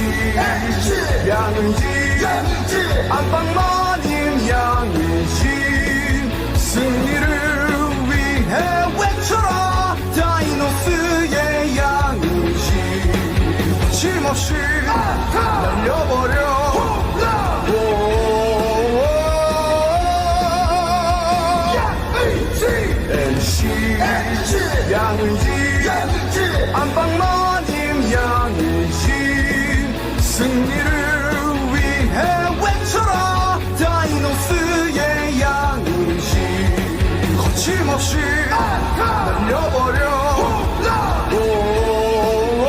양치. 양치. 양치. 안방만인 양치 승리를 위해 외쳐라 다이노스의 양치 쉼없이 날려버려. 양치 양치 양치 안방만 승리를 위해 외쳐라. 다이노스의 양식 거침없이 날려버려. 오, 오, 오, 오.